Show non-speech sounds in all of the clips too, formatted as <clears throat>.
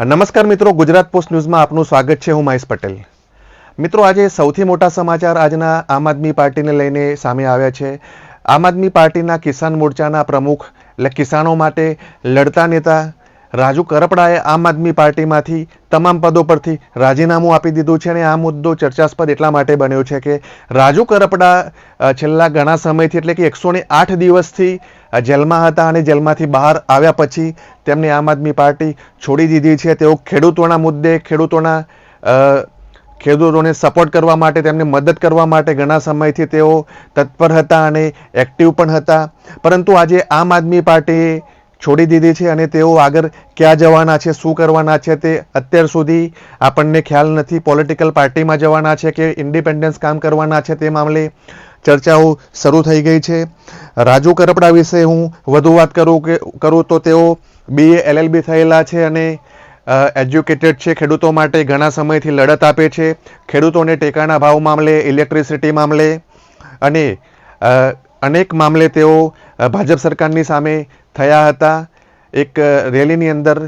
નમસ્કાર મિત્રો, ગુજરાત પોસ્ટ ન્યૂઝમાં આપનું સ્વાગત છે. હું મહેશ પટેલ. મિત્રો, આજે સૌથી મોટા સમાચાર આજના આમ આદમી પાર્ટીને લઈને સામે આવ્યા છે. આમ આદમી પાર્ટીના કિસાન મોરચાના પ્રમુખ એટલે કિસાનો માટે લડતા નેતા રાજુ કરપડાએ આમ આદમી પાર્ટીમાંથી તમામ પદો પરથી રાજીનામું આપી દીધું છે અને આ મુદ્દો ચર્ચાસ્પદ એટલા માટે બન્યો છે કે રાજુ કરપડા છેલ્લા ઘણા સમયથી એટલે કે એકસો આઠ દિવસથી જેલમાં હતા અને જેલમાંથી બહાર આવ્યા પછી તેમને આમ આદમી પાર્ટી છોડી દીધી છે. તેઓ ખેડૂતોના મુદ્દે, ખેડૂતોના ખેડૂતોને સપોર્ટ કરવા માટે, તેમને મદદ કરવા માટે ઘણા સમયથી તેઓ તત્પર હતા અને એક્ટિવ પણ હતા. પરંતુ આજે આમ આદમી પાર્ટીએ છોડી દીધી છે અને તેઓ આગળ ક્યાં જવાના છે, શું કરવાના છે તે અત્યાર સુધી આપણને ખ્યાલ નથી. પોલિટિકલ પાર્ટીમાં જવાના છે કે ઇન્ડિપેન્ડન્સ કામ કરવાના છે તે મામલે ચર્ચાઓ શરૂ થઈ ગઈ છે. રાજુ કરપડા વિશે હું વધુ વાત કરું કે, કરું તો તેઓ બીએ એલએલબી થયેલા છે અને એજ્યુકેટેડ છે, ખેડૂતો માટે ઘણા સમયથી લડત આપે છે. ખેડૂતોને ટેકાના ભાવ મામલે ઇલેક્ટ્રિસિટી મામલે અને અનેક મામલે તેઓ ભાજપ સરકારની સામે થયા હતા. એક રેલીની અંદર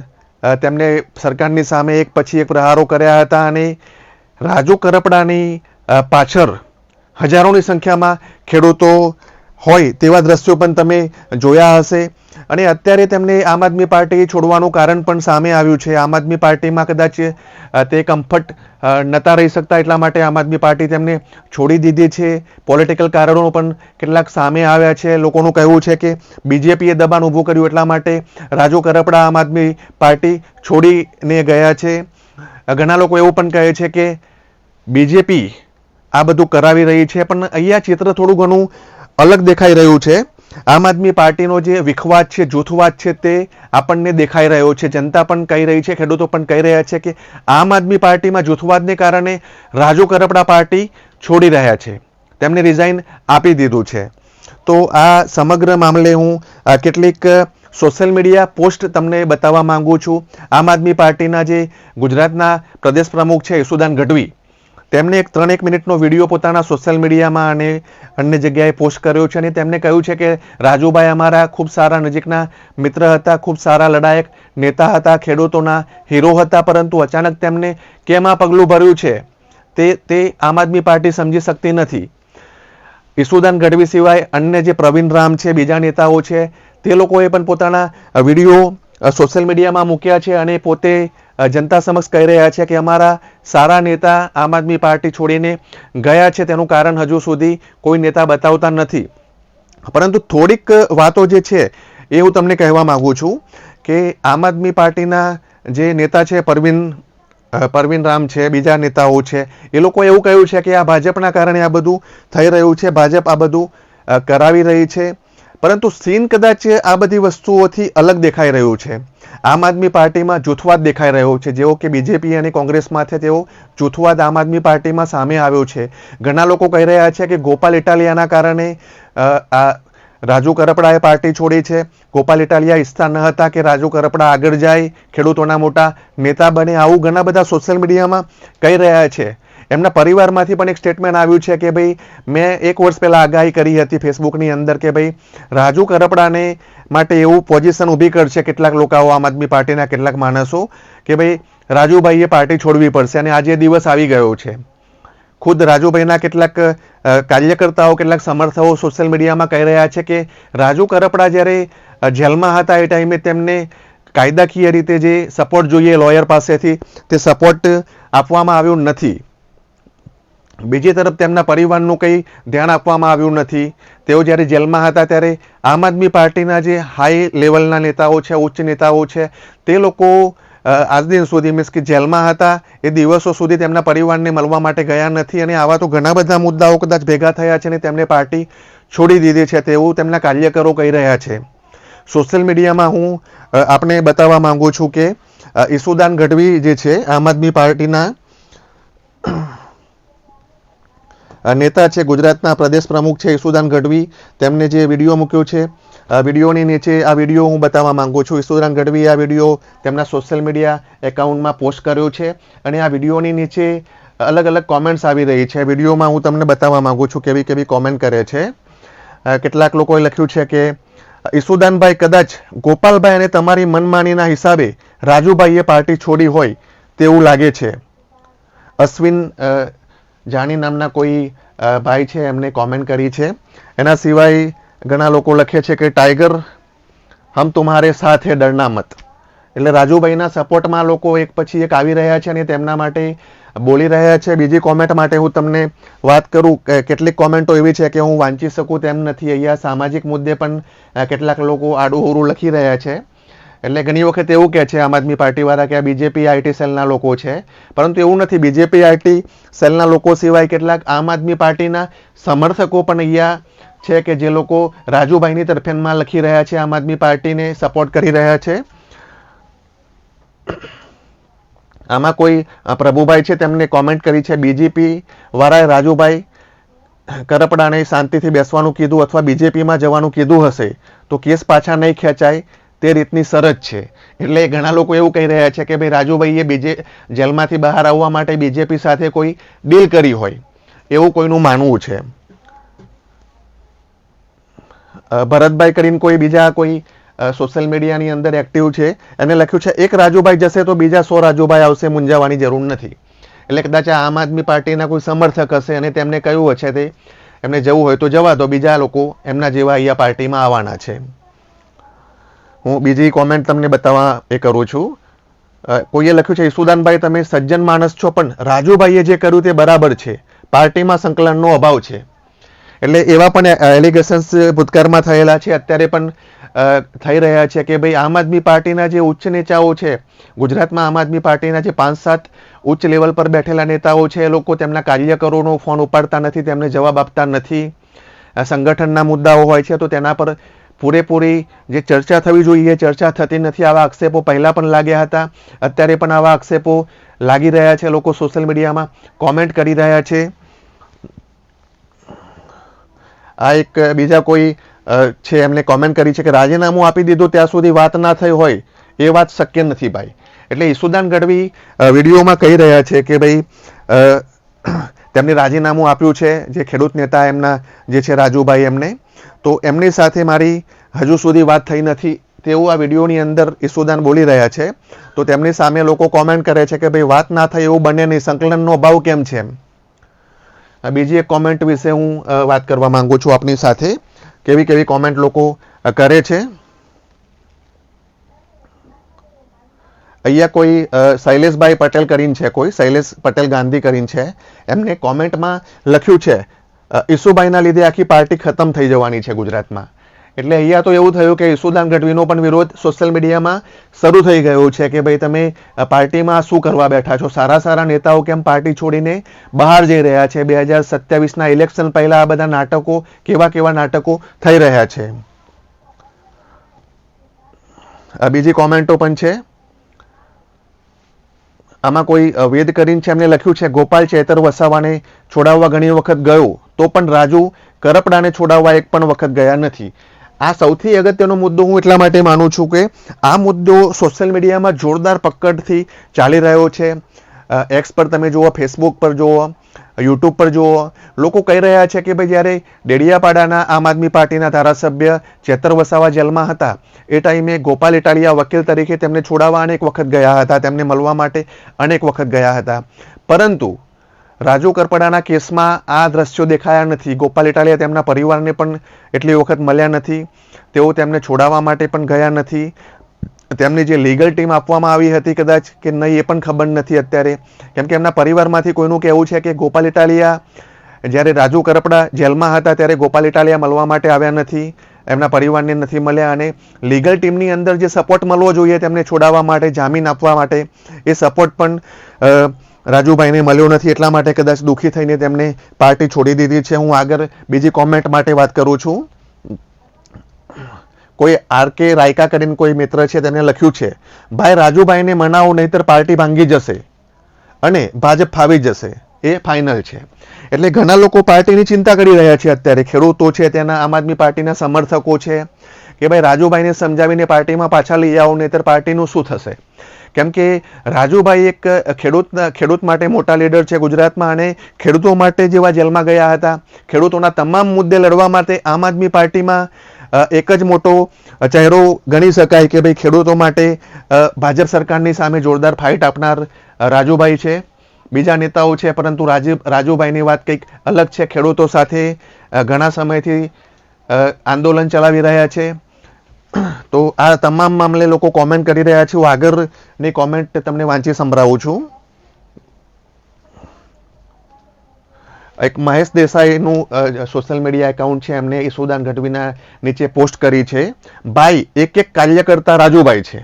તેમણે સરકારની સામે એક પછી એક પ્રહારો કર્યા હતા અને રાજુ કરપડાની પાછળ હજારોની સંખ્યામાં ખેડૂતો હોય તેવા દ્રશ્યો પણ તમે જોયા હશે. અને અત્યારે તેમને આમ આદમી પાર્ટી છોડવાનું કારણ પણ સામે આવ્યું છે. આમ આદમી પાર્ટીમાં કદાચ તે કમ્ફર્ટ નતા રહી શકતા એટલા માટે આમ આદમી પાર્ટી તેમને છોડી દીધી છે. પોલિટિકલ કારણો પણ કેટલાક સામે આવ્યા છે. લોકોનું કહેવું છે કે બીજેપીએ દબાણ ઊભું કર્યું એટલા માટે રાજુ કરપડા આમ આદમી પાર્ટી છોડીને ગયા છે. ઘણા લોકો એવું પણ કહે છે કે બીજેપી આ બધું કરાવી રહી છે. પણ અહીંયા ચિત્ર થોડું ઘણું અલગ દેખાઈ રહ્યું છે. આમ આદમી પાર્ટીનો જે વિખવાદ છે, જૂથવાદ છે તે આપણને દેખાઈ રહ્યો છે. જનતા પણ કહી રહી છે, ખેડૂતો પણ કહી રહ્યા છે કે આમ આદમી પાર્ટીમાં જૂથવાદને કારણે રાજુ કરપડા પાર્ટી છોડી રહ્યા છે. તેમને રિઝાઇન આપી દીધું છે. તો આ સમગ્ર મામલે હું કેટલીક સોશિયલ મીડિયા પોસ્ટ તમને બતાવવા માંગુ છું. આમ આદમી પાર્ટીના જે ગુજરાતના પ્રદેશ પ્રમુખ છે, યશુદાન ગઢવી તેમણે એક ત્રણ એક મિનિટનો વીડિયો પોતાના સોશિયલ મીડિયામાં અને અન્ય જગ્યાએ પોસ્ટ કર્યો છે અને તેમણે કહ્યું છે કે રાજુભાઈ અમારા ખૂબ સારા નજીકના મિત્ર હતા, ખૂબ સારા લડાયક નેતા હતા, ખેડૂતોના હીરો હતા, પરંતુ અચાનક તેમને કેમ આ પગલું ભર્યું છે તે તે આમ આદમી પાર્ટી સમજી શકતી નથી. ઈસુદાન ગઢવી સિવાય અન્ય જે પ્રવીણ રામ છે, બીજા નેતાઓ છે, તે લોકોએ પણ પોતાના વીડિયો સોશિયલ મીડિયામાં મૂક્યા છે અને પોતે જનતા સમક્ષ કહી રહ્યા છે કે અમારા સારા નેતા આમ આદમી પાર્ટી છોડીને ગયા છે તેનું કારણ હજુ સુધી કોઈ નેતા બતાવતા નથી. પરંતુ થોડીક વાતો જે છે એ હું તમને કહેવા માગું છું કે આમ આદમી પાર્ટીના જે નેતા છે પરવીન પરવીન રામ છે, બીજા નેતાઓ છે, એ લોકો એવું કહ્યું છે કે આ ભાજપના કારણે આ બધું થઈ રહ્યું છે, ભાજપ આ બધું કરાવી રહી છે. પરંતુ સીન કદાચ આ બધી વસ્તુઓથી અલગ દેખાઈ રહ્યું છે. આમ આદમી પાર્ટીમાં જૂથવાદ દેખાઈ રહ્યો છે. જેવો કે બીજેપી અને કોંગ્રેસમાંથી તેઓ જૂથવાદ આમ આદમી પાર્ટીમાં સામે આવ્યો છે. ઘણા લોકો કહી રહ્યા છે કે ગોપાલ ઇટાલિયાના કારણે આ રાજુ કરપડાએ પાર્ટી છોડી છે. ગોપાલ ઇટાલિયા ઈચ્છતા ન હતા કે રાજુ કરપડા આગળ જાય, ખેડૂતોના મોટા નેતા બને. આવું ઘણા બધા સોશિયલ મીડિયામાં કહી રહ્યા છે. એમના પરિવારમાંથી પણ એક સ્ટેટમેન્ટ આવ્યું છે કે ભાઈ, મેં એક વર્ષ પહેલાં આગાહી કરી હતી ફેસબુકની અંદર કે ભાઈ, રાજુ કરપડાને માટે એવું પોઝિશન ઊભી કરશે કેટલાક લોકો આમ આદમી પાર્ટીના કેટલાક માણસો, કે ભાઈ, રાજુભાઈએ પાર્ટી છોડવી પડશે અને આજે દિવસ આવી ગયો છે. ખુદ રાજુભાઈના કેટલાક કાર્યકર્તાઓ, કેટલાક સમર્થકો સોશિયલ મીડિયામાં કહી રહ્યા છે કે રાજુ કરપડા જ્યારે જેલમાં હતા એ ટાઈમે તેમને કાયદાકીય રીતે જે સપોર્ટ જોઈએ લોયર પાસેથી, તે સપોર્ટ આપવામાં આવ્યો નથી. બીજી તરફ તેમના પરિવારનું કંઈ ધ્યાન આપવામાં આવ્યું નથી. તેઓ જ્યારે જેલમાં હતા ત્યારે આમ આદમી પાર્ટીના જે હાઈ લેવલના નેતાઓ છે, ઉચ્ચ નેતાઓ છે, તે લોકો આજ દિન સુધી મીન્સ કે જેલમાં હતા, એ દિવસો સુધી તેમના પરિવારને મળવા માટે ગયા નથી અને આવા તો ઘણા બધા મુદ્દાઓ કદાચ ભેગા થયા છે અને તેમને પાર્ટી છોડી દીધી છે તેવું તેમના કાર્યકરો કહી રહ્યા છે. સોશિયલ મીડિયામાં હું આપને બતાવવા માંગુ છું કે ઈસુદાન ગઢવી જે છે, આમ આદમી પાર્ટીના નેતા છે, ગુજરાતના પ્રદેશ પ્રમુખ છે, ઈસુદાન ગઢવી. તેમને જે વીડિયો મૂક્યો છે વિડીયોની નીચે આ વીડિયો હું બતાવવા માંગુ છું. ઈસુદાન ગઢવી આ વીડિયો તેમના સોશિયલ મીડિયા એકાઉન્ટમાં પોસ્ટ કર્યો છે અને આ વિડીયોની નીચે અલગ અલગ કોમેન્ટ્સ આવી રહી છે. વિડીયોમાં હું તમને બતાવવા માંગુ છું કેવી કેવી કોમેન્ટ કરે છે. કેટલાક લોકોએ લખ્યું છે કે, ઈસુદાનભાઈ કદાચ ગોપાલભાઈ અને તમારી મનમાનીના હિસાબે રાજુભાઈએ પાર્ટી છોડી હોય તેવું લાગે છે. અશ્વિન જાની નામના કોઈ ભાઈ છે, એમને કોમેન્ટ કરી છે. એના સિવાય ઘણા લોકો લખે છે કે, ટાઈગર, હમ તુમ્હારે સાથ હે ડરના મત. એટલે રાજુભાઈના સપોર્ટમાં લોકો એક પછી એક આવી રહ્યા છે અને તેમના માટે બોલી રહ્યા છે. બીજી કોમેન્ટ માટે હું તમને વાત કરું, કે કેટલીક કોમેન્ટો એવી છે કે હું વાંચી શકું તેમ નથી. અહીંયા સામાજિક મુદ્દે પણ કેટલાક લોકો આડું લખી રહ્યા છે. એટલે ઘણી વખત એવું કહે છે, આમ આદમી પાર્ટીવાળા કે આ બીજેપી આઈટી સેલના લોકો છે. પરંતુ એવું નથી બીજેપી આઈટી સેલના લોકો સિવાય કેટલાક આમ આદમી પાર્ટીના સમર્થકો પણ અહીંયા છે કે જે લોકો રાજુભાઈની તરફેણમાં લખી રહ્યા છે, આમ આદમી પાર્ટીને સપોર્ટ કરી રહ્યા છે. આમાં કોઈ પ્રભુભાઈ છે, તેમને કોમેન્ટ કરી છે બીજેપી વાળાએ રાજુભાઈ કરપડાને શાંતિથી બેસવાનું કીધું અથવા બીજેપીમાં જવાનું કીધું હશે, તો કેસ પાછા નહીં ખેંચાય. તે રીતની શરત છે. એટલે ઘણા લોકો એવું કહી રહ્યા છે કે ભાઈ રાજુભાઈએ બીજે જેલમાંથી બહાર આવવા માટે બીજેપી સાથે કોઈ ડીલ કરી હોય. એવું કોઈનું માનવું છે. ભરતભાઈ કરીને કોઈ બીજા કોઈ સોશિયલ મીડિયાની અંદર એક્ટિવ છે. એને લખ્યું છે, એક રાજુભાઈ જશે તો બીજા સો રાજુભાઈ આવશે, મૂંઝાવાની જરૂર નથી. એટલે કદાચ આમ આદમી પાર્ટીના કોઈ સમર્થક હશે અને તેમને કહ્યું હશે તે, એમને જવું હોય તો જવા દો, બીજા લોકો એમના જેવા અહીંયા પાર્ટીમાં આવવાના છે. હું બીજી કોમેન્ટ તમને બતાવવા એ કરું છું. કોઈએ લખ્યું છે, ઈસુદાનભાઈ, તમે સજ્જન માણસ છો, પણ રાજુભાઈએ જે કર્યું તે બરાબર છે. પાર્ટીમાં સંકલનનો અભાવ છે. એટલે એવા પણ એલિગેશન્સ ભૂતકાળમાં થયેલા છે. અત્યારે પણ થઈ રહ્યા છે કે ભાઈ, આમ આદમી પાર્ટીના જે ઉચ્ચ નેતાઓ છે, ગુજરાતમાં આમ આદમી પાર્ટીના જે પાંચ સાત ઉચ્ચ લેવલ પર બેઠેલા નેતાઓ છે, એ લોકો તેમના કાર્યકરોનો ફોન ઉપાડતા નથી, તેમને જવાબ આપતા નથી. સંગઠનના મુદ્દાઓ હોય છે, તો તેના પર પૂરેપૂરી જે ચર્ચા થવી જોઈએ, ચર્ચા થતી નથી. આવા આક્ષેપો પહેલાં પણ લાગ્યા હતા. અત્યારે પણ આવા આક્ષેપો લાગી રહ્યા છે. લોકો સોશિયલ મીડિયામાં કોમેન્ટ કરી રહ્યા છે. આ એક બીજા કોઈ છે, એમને કોમેન્ટ કરી છે કે રાજીનામું આપી દીધું ત્યાં સુધી વાત ના થઈ હોય એ વાત શક્ય નથી ભાઈ. એટલે ઈસુદાન ગઢવી વિડીયોમાં કહી રહ્યા છે કે ભાઈ <clears throat> તેમને રાજીનામું આપ્યું છે જે ખેડૂત નેતા એમના જે છે રાજુભાઈ એમને. તો એમની સાથે મારી હજુ સુધી વાત થઈ નથી. તેવું આ વિડીયોની અંદર ઈસુદાન બોલી રહ્યા છે. તો તેમની સામે લોકો કોમેન્ટ કરે છે કે ભાઈ વાત ના થાય એવું બને નહીં. સંકલનનો અભાવ કેમ છે એમ? બીજી એક કોમેન્ટ વિશે હું વાત કરવા માંગુ છું આપની સાથે. કેવી કેવી કોમેન્ટ લોકો કરે છે? અહીંયા કોઈ શૈલેષભાઈ પટેલ કરીને છે કોઈ, શૈલેષ પટેલ ગાંધી કરીને છે. એમને કોમેન્ટમાં લખ્યું છે ઈસુભાઈના લીધે આખી પાર્ટી ખતમ થઈ જવાની છે ગુજરાતમાં. એટલે અહીંયા તો એવું થયું કે ઈસુદાન ગઢવીનો પણ વિરોધ સોશિયલ મીડિયામાં શરૂ થઈ ગયો છે કે ભાઈ તમે પાર્ટીમાં શું કરવા બેઠા છો? સારા સારા નેતાઓ કેમ પાર્ટી છોડીને બહાર જઈ રહ્યા છે? બે હજાર સત્યાવીસના ઇલેક્શન પહેલાં આ બધા નાટકો, કેવા કેવા નાટકો થઈ રહ્યા છે? બીજી કોમેન્ટો પણ છે. આમાં કોઈ વેદ કરીને છે, એમને લખ્યું છે, ગોપાલ ચેતર વસાવાને છોડાવવા ઘણી વખત ગયો, તો પણ રાજુ કરપડાને છોડાવવા એક પણ વખત ગયા નથી. આ સૌથી અગત્યનો મુદ્દો હું એટલા માટે માનું છું કે, આ મુદ્દો સોશિયલ મીડિયામાં જોરદાર પકડથી ચાલી રહ્યો છે. એક્સ પર તમે જુઓ ફેસબુક પર જુઓ યુટ્યુબ પર જુઓ, લોકો કહી રહ્યા છે કે ભાઈ જ્યારે ડેડિયાપાડાના આમ આદમી પાર્ટીના ધારાસભ્ય ચેતર વસાવા જેલમાં હતા, એ ટાઈમે ગોપાલ ઇટાલિયા વકીલ તરીકે તેમને છોડાવવા અનેક વખત ગયા હતા, તેમને મળવા માટે અનેક વખત ગયા હતા. પરંતુ રાજુ કરપડાના કેસમાં આ દ્રશ્યો દેખાયા નથી. ગોપાલ ઇટાલિયા તેમના પરિવારને પણ એટલી વખત મળ્યા નથી. તેઓ તેમને છોડાવવા માટે પણ ગયા નથી. તેમની જે લીગલ ટીમ આપવામાં આવી હતી કદાચ કે નહીં એ પણ ખબર નથી અત્યારે. કેમ કે એમના પરિવારમાંથી કોઈનું કહેવું છે કે ગોપાલ ઇટાલિયા જ્યારે રાજુ કરપડા જેલમાં હતા ત્યારે ગોપાલ ઇટાલિયા મળવા માટે આવ્યા નથી, એમના પરિવારને નથી મળ્યા અને લીગલ ટીમની અંદર જે સપોર્ટ મળવો જોઈએ તેમને છોડાવવા માટે, જામીન આપવા માટે એ સપોર્ટ પણ રાજુભાઈને મળ્યો નથી. એટલા માટે કદાચ દુઃખી થઈને તેમને પાર્ટી છોડી દીધી છે. હું આગળ બીજી કોમેન્ટ માટે વાત કરું છું. કોઈ આર કે રાયકા કરીને કોઈ મિત્ર છે તેને લખ્યું છે, ભાઈ રાજુભાઈને મનાવો, નહીતર પાર્ટી ભાંગી જશે અને ભાજપ ફાવી જશે. એ ફાઇનલ છે. એટલે ઘણા લોકો પાર્ટીની ચિંતા કરી રહ્યા છે અત્યારે. ખેડૂતો છે તેના, આમ આદમી પાર્ટીના સમર્થકો છે કે ભાઈ રાજુભાઈને સમજાવીને પાર્ટીમાં પાછા લઈ આવો, નહીતર પાર્ટીનું શું થશે? કેમ કે રાજુભાઈ એક ખેડૂત ખેડૂત માટે મોટા લીડર છે ગુજરાતમાં અને ખેડૂતો માટે જેવા જેલમાં ગયા હતા. ખેડૂતોના તમામ મુદ્દે લડવા માટે આમ આદમી પાર્ટીમાં એક જ મોટો ચહેરો ગણી શકાય કે ભાઈ ખેડૂતો માટે ભાજપ સરકારની સામે જોરદાર ફાઇટ આપનાર રાજુભાઈ છે. બીજા નેતાઓ છે, પરંતુ રાજુ, રાજુભાઈની વાત કંઈક અલગ છે. ખેડૂતો સાથે ઘણા સમયથી આંદોલન ચલાવી રહ્યા છે. તો આ તમામ મામલે લોકો કોમેન્ટ કરી રહ્યા છે. હું આગળની કોમેન્ટ તમને વાંચી સંભળાવું છું. એક મહેશ દેસાઈનું સોશિયલ મીડિયા એકાઉન્ટ છે એમને ઈસુદાન ગઢવીના નીચે પોસ્ટ કરી છે. ભાઈ, એક એક કાર્યકર્તા રાજુભાઈ છે.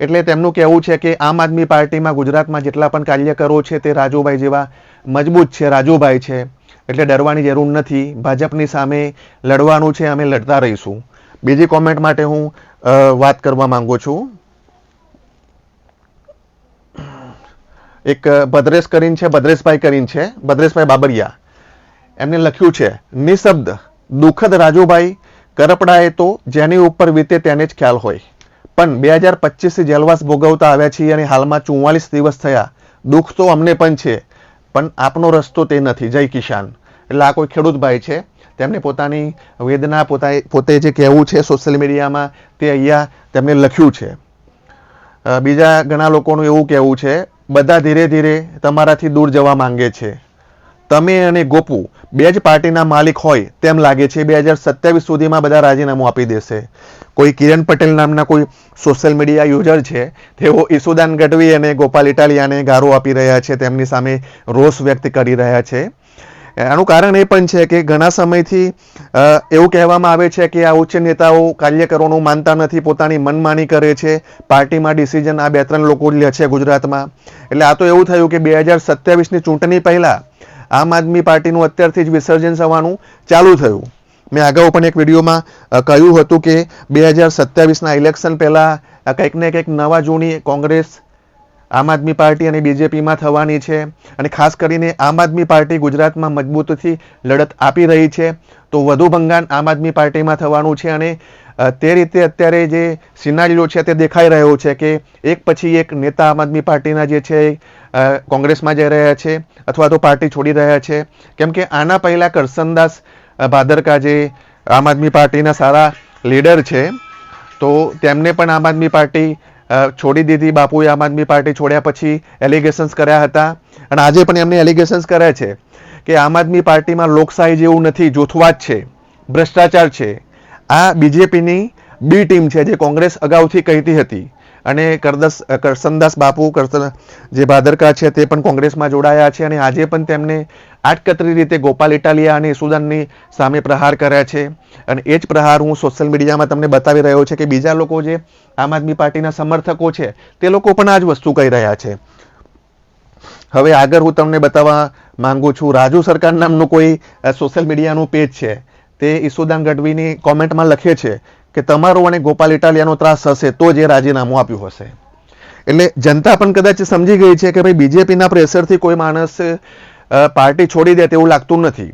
એટલે તેમનું કહેવું છે કે આમ આદમી પાર્ટીમાં ગુજરાતમાં જેટલા પણ કાર્યકરો છે તે રાજુભાઈ જેવા મજબૂત છે, રાજુભાઈ છે. એટલે ડરવાની જરૂર નથી. ભાજપની સામે લડવાનું છે, અમે લડતા રહીશું. બીજી કોમેન્ટ માટે હું વાત કરવા માંગુ છું. એક ભદ્રેશ કરીને છે, ભદ્રેશભાઈ કરીને છે. ભદ્રેશભાઈ બાબરિયા. એમને લખ્યું છે, નિશબ્દ, દુઃખદ રાજુભાઈ, કરપડાએ તો જેની ઉપર વીતે તેને જ ખ્યાલ હોય. પણ બે હજાર પચીસથી જેલવાસ ભોગવતા આવ્યા છીએ અને હાલમાં ચુમ્માલીસ દિવસ થયા. દુઃખ તો અમને પણ છે, પણ આપનો રસ્તો તે નથી. જય કિશાન એટલે આ કોઈ ખેડૂત ભાઈ છે, તેમને પોતાની વેદના પોતા પોતે જે કહેવું છે સોશિયલ મીડિયામાં તે અહીંયા તેમણે લખ્યું છે. બીજા ઘણા લોકોનું એવું કહેવું છે, બધા ધીરે ધીરે તમારાથી દૂર જવા માંગે છે. તમે અને ગોપુ બે જ પાર્ટીના માલિક હોય તેમ લાગે છે, બે હજાર સત્યાવીસ સુધીમાં બધા રાજીનામું આપી દેશે. કોઈ કિરણ પટેલ નામના કોઈ સોશિયલ મીડિયા યુઝર છે, તેઓ ઈસુદાન ગઢવી અને ગોપાલ ઇટાલિયાને ગારો આપી રહ્યા છે, તેમની સામે રોષ વ્યક્ત કરી રહ્યા છે. આનું કારણ એ પણ છે કે ઘણા સમયથી એવું કહેવામાં આવે છે કે આ ઉચ્ચ નેતાઓ કાર્યકરોનું માનતા નથી, પોતાની મનમાની કરે છે, પાર્ટીમાં ડિસિઝન આ બે ત્રણ લોકો લે છે ગુજરાતમાં. એટલે આ તો એવું થયું કે બે હજાર સત્યાવીસની ચૂંટણી પહેલા આમ આદમી પાર્ટીનું અત્યારથી જ વિસર્જન થવાનું ચાલુ થયું. મેં અગાઉ પણ એક વિડીયોમાં કહ્યું હતું કે બે હજાર સત્યાવીસના ઇલેક્શન પહેલાં કંઈક ને કંઈક નવા જૂની કોંગ્રેસ આમ આદમી પાર્ટી અને બીજેપીમાં થવાની છે અને ખાસ કરીને આમ આદમી પાર્ટી ગુજરાતમાં મજબૂતથી લડત આપી રહી છે, તો વધુ ભંગાણ આમ આદમી પાર્ટીમાં થવાનું છે અને તે રીતે અત્યારે જે સિનારીઓ છે તે દેખાઈ રહ્યો છે કે એક પછી એક નેતા આમ આદમી પાર્ટીના જે છે કોંગ્રેસમાં જઈ રહ્યા છે અથવા તો પાર્ટી છોડી રહ્યા છે. કેમ કે આના પહેલાં કરસનદાસ ભાદરકા જે આમ આદમી પાર્ટીના સારા લીડર છે, તો તેમને પણ આમ આદમી પાર્ટી છોડી દીધી. બાપુએ આમ આદમી પાર્ટી છોડ્યા પછી એલિગેશન્સ કર્યા હતા. અને આજે પણ એમને એલિગેશન્સ કર્યા છે કે આમ આદમી પાર્ટીમાં લોકશાહી જેવું નથી, જૂથવાદ છે, ભ્રષ્ટાચાર છે. આ બીજેપીની બી ટીમ છે જે કોંગ્રેસ અગાઉથી કહેતી હતી. અને કરદસ કરસનદાસ બાપુ કરસન જે ભાદરકા છે તે પણ કોંગ્રેસમાં જોડાયા છે અને આજે પણ તેમને આટકતરી રીતે ગોપાલ ઇટાલિયા અને ઈસુદાનની સામે પ્રહાર કર્યા છે. અને એ જ પ્રહાર હું સોશિયલ મીડિયામાં તમને બતાવી રહ્યો છે કે બીજા લોકો જે આમ આદમી પાર્ટીના સમર્થકો છે તે લોકો પણ આ જ વસ્તુ કહી રહ્યા છે. હવે આગળ હું તમને બતાવવા માંગુ છું, રાજુ સરકાર નામનું કોઈ સોશિયલ મીડિયાનું પેજ છે તે ઈસુદાન ગઢવીની કોમેન્ટમાં લખે છે કે તમારો અને ગોપાલ ઇટાલિયાનો ત્રાસ હશે તો જ એ રાજીનામું આપ્યું હશે. એટલે જનતા પણ કદાચ સમજી ગઈ છે કે ભાઈ બીજેપીના પ્રેશરથી કોઈ માણસ પાર્ટી છોડી દે તેવું લાગતું નથી.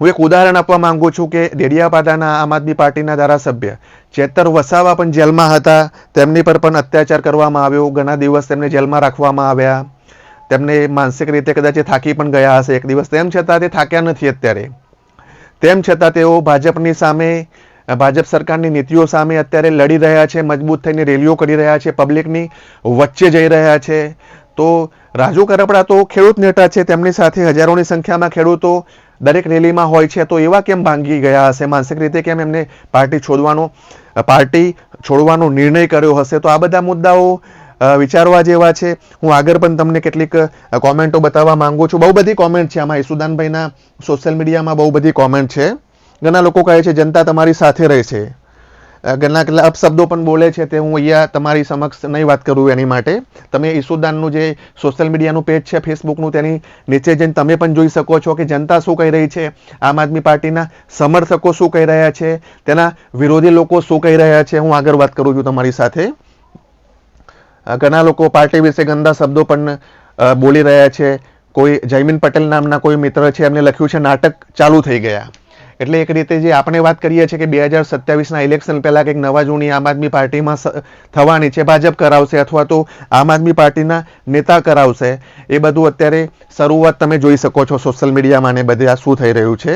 હું એક ઉદાહરણ આપવા માંગુ છું કે ડેડિયાપાડાના આમ આદમી પાર્ટીના ધારાસભ્ય ચેતર વસાવા પણ જેલમાં હતા. તેમની પર પણ અત્યાચાર કરવામાં આવ્યો. ઘણા દિવસ તેમને જેલમાં રાખવામાં આવ્યા. તેમને માનસિક રીતે કદાચ થાકી પણ ગયા હશે એક દિવસ. તેમ છતાં તે થાક્યા નથી અત્યારે. તેમ છતાં તેઓ ભાજપની સામે ભાજપ સરકારની નીતિઓ સામે અત્યારે લડી રહ્યા છે, મજબૂત થઈને રેલીઓ કરી રહ્યા છે, પબ્લિકની વચ્ચે જઈ રહ્યા છે. તો રાજુ કરપડા તો ખેડૂત નેતા છે, તેમની સાથે હજારોની સંખ્યામાં ખેડૂતો દરેક રેલીમાં હોય છે. તો એવા કેમ ભાંગી ગયા હશે? માનસિક રીતે કેમ એમને પાર્ટી છોડવાનો પાર્ટી છોડવાનો નિર્ણય કર્યો હશે? તો આ બધા મુદ્દાઓ વિચારવા જેવા છે. હું આગળ પણ તમને કેટલીક કોમેન્ટો બતાવવા માંગુ છું. બહુ બધી કોમેન્ટ છે આમાં. ઈસુદાનભાઈના સોશિયલ મીડિયામાં બહુ બધી કોમેન્ટ છે. ઘણા લોકો કહે છે, જનતા તમારી સાથે રહે છે. ઘણા કેટલા અપશબ્દો પણ બોલે છે તે હું અહીંયા તમારી સમક્ષ નહીં વાત કરું એની માટે. તમે ઈસુદાનનું જે સોશિયલ મીડિયાનું પેજ છે ફેસબુકનું તેની નીચે જઈને તમે પણ જોઈ શકો છો કે જનતા શું કહી રહી છે, આમ આદમી પાર્ટીના સમર્થકો શું કહી રહ્યા છે, તેના વિરોધી લોકો શું કહી રહ્યા છે, હું આગળ વાત કરું છું તમારી સાથે. ઘણા લોકો પાર્ટી વિશે ગંદા શબ્દો પણ બોલી રહ્યા છે. કોઈ જયમીન પટેલ નામના કોઈ મિત્ર છે, એમને લખ્યું છે, નાટક ચાલુ થઈ ગયા. એટલે એક રીતે જે આપણે વાત કરીએ છીએ કે બે હજાર સત્યાવીસના ઇલેક્શન પહેલા કંઈક નવા જૂની આમ આદમી પાર્ટીમાં થવાની છે, ભાજપ કરાવશે અથવા તો આમ આદમી પાર્ટીના નેતા કરાવશે, એ બધું અત્યારે શરૂઆત તમે જોઈ શકો છો સોશિયલ મીડિયામાં ને બધે આ શું થઈ રહ્યું છે.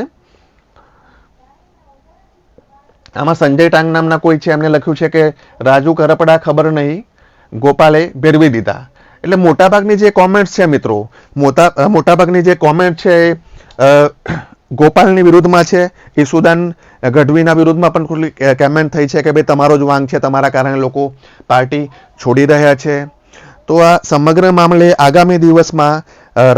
આમાં સંજય ટાંગ નામના કોઈ છે, એમને લખ્યું છે કે રાજુ કરપડા ખબર નહીં, ગોપાલે ભેરવી દીધા. એટલે મોટાભાગની જે કોમેન્ટ્સ છે મિત્રો, મોટા, મોટાભાગની જે કોમેન્ટ છે એ ગોપાલની વિરુદ્ધમાં છે ઈસુદાન ગઢવીના વિરુદ્ધમાં પણ ખુલ્લી કમેન્ટ થઈ છે કે ભાઈ તમારો જ વાંક છે, તમારા કારણે લોકો પાર્ટી છોડી રહ્યા છે. તો આ સમગ્ર મામલે આગામી દિવસમાં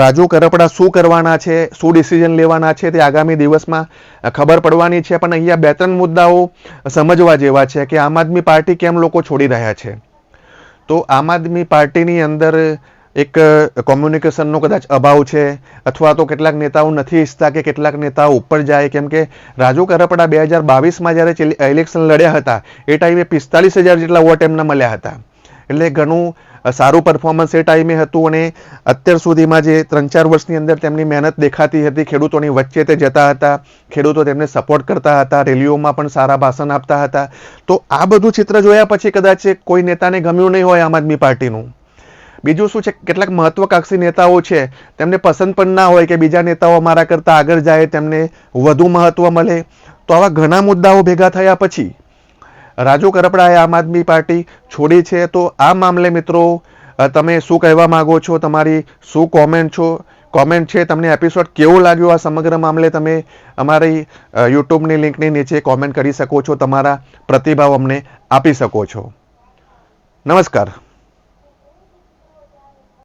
રાજુ કરપડા શું કરવાના છે, શું ડિસિઝન લેવાના છે તે આગામી દિવસમાં ખબર પડવાની છે. પણ અહીંયા બે ત્રણ મુદ્દાઓ સમજવા જેવા છે કે આમ આદમી પાર્ટી કેમ લોકો છોડી રહ્યા છે? તો આમ આદમી પાર્ટીની અંદર એક કોમ્યુનિકેશનનો કદાચ અભાવ છે, અથવા તો કેટલાક નેતાઓ નથી ઈચ્છતા કે કેટલાક નેતાઓ ઉપર જાય. કેમ કે રાજુ કરપડા બે હજાર બાવીસમાં જ્યારે ઇલેક્શન લડ્યા હતા, એ ટાઈમે પિસ્તાલીસ હજાર જેટલા વોટ એમના મળ્યા હતા. એટલે ઘણું સારું પરફોર્મન્સ એ ટાઈમે હતું અને અત્યાર સુધીમાં જે ત્રણ ચાર વર્ષની અંદર તેમની મહેનત દેખાતી હતી, ખેડૂતોની વચ્ચે તે જતા હતા, ખેડૂતો તેમને સપોર્ટ કરતા હતા, રેલીઓમાં પણ સારા ભાષણ આપતા હતા. તો આ બધું ચિત્ર જોયા પછી કદાચ કોઈ નેતાને ગમ્યું નહીં હોય આમ આદમી પાર્ટીનું. બીજું શું છે? કેટલાક મહત્વકાંક્ષી નેતાઓ છે, તેમને પસંદ પણ ના હોય કે બીજા નેતાઓ અમારા કરતાં આગળ જાય, તેમને વધુ મહત્વ મળે. તો આવા ઘણા મુદ્દાઓ ભેગા થયા પછી, રાજુ કરપડાએ આમ આદમી પાર્ટી છોડી છે, તો આ મામલે મિત્રો તમે શું કહેવા માગો છો? તમારી શું કોમેન્ટ છો? કોમેન્ટ છે, તમને એપિસોડ કેવો લાગ્યો? આ સમગ્ર મામલે તમે અમારી યુટ્યુબની લિંકની નીચે કોમેન્ટ કરી શકો છો, તમારા પ્રતિભાવ અમને આપી શકો છો. નમસ્કાર.